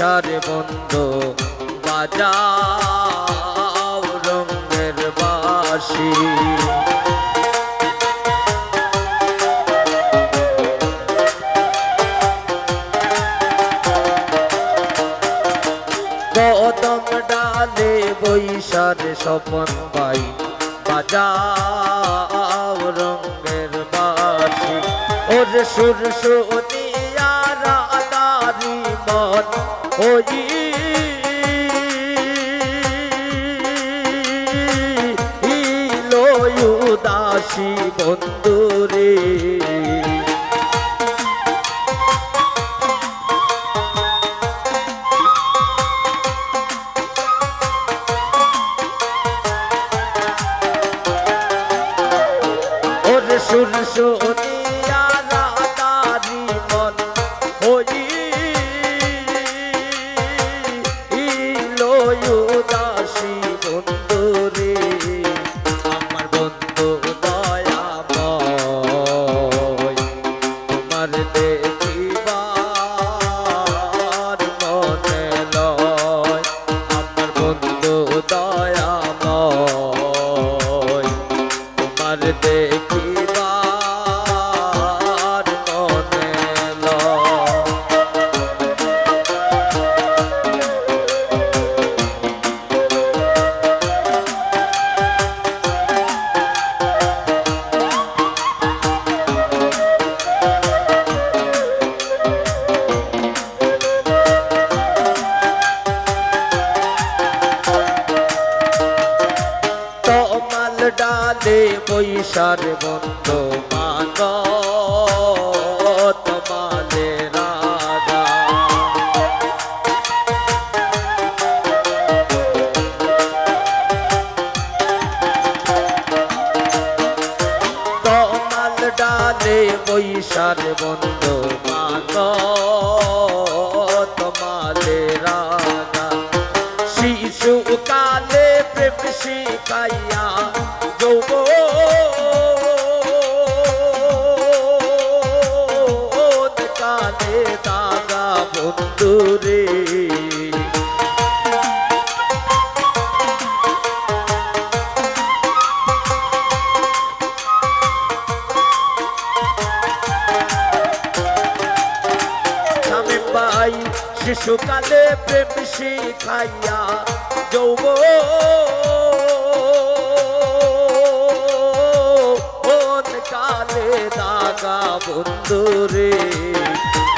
বৈশার বন্ধ, বাজাও রঙের বাসি কদম ডালে বৈশার স্বপন পাই, বাজাও রঙের বাসি ওর সুর শুনিয়া রাধারি মন ওই উদাসী বন্ধুরে বৈশার বন্ধ মান তমালে রাগা তমাল ডালে বৈশার বন্ধ মান তমালে রাগা শিশু কালে প্রেম শিখাইয়া যৌব বন্ধুরে পাই শিশুকালে প্রেম শিখাইয়া যৌব কালে দাগা বন্ধুরে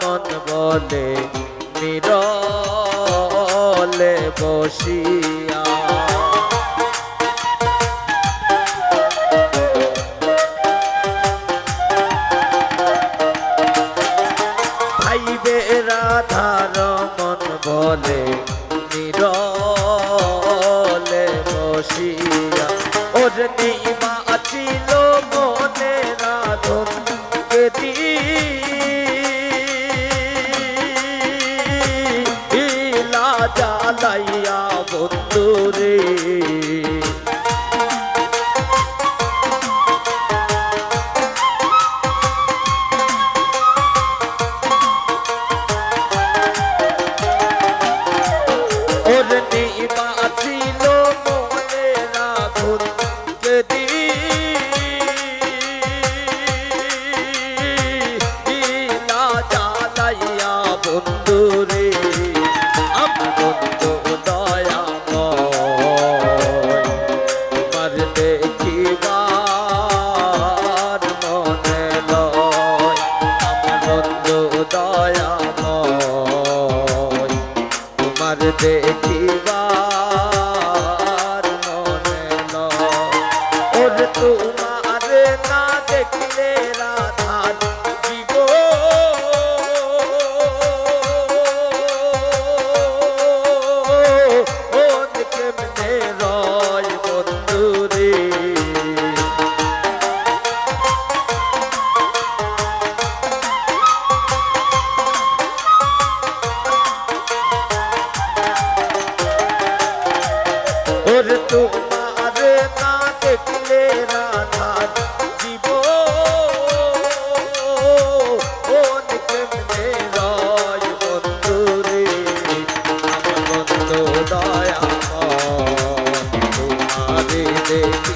মন বলে নিরলে বসিয়া। ভাইবে রাধার মন বলে নিরলে মনে কেতি তোমার না দেখলে রাধার জীব বন্ধুরে? day.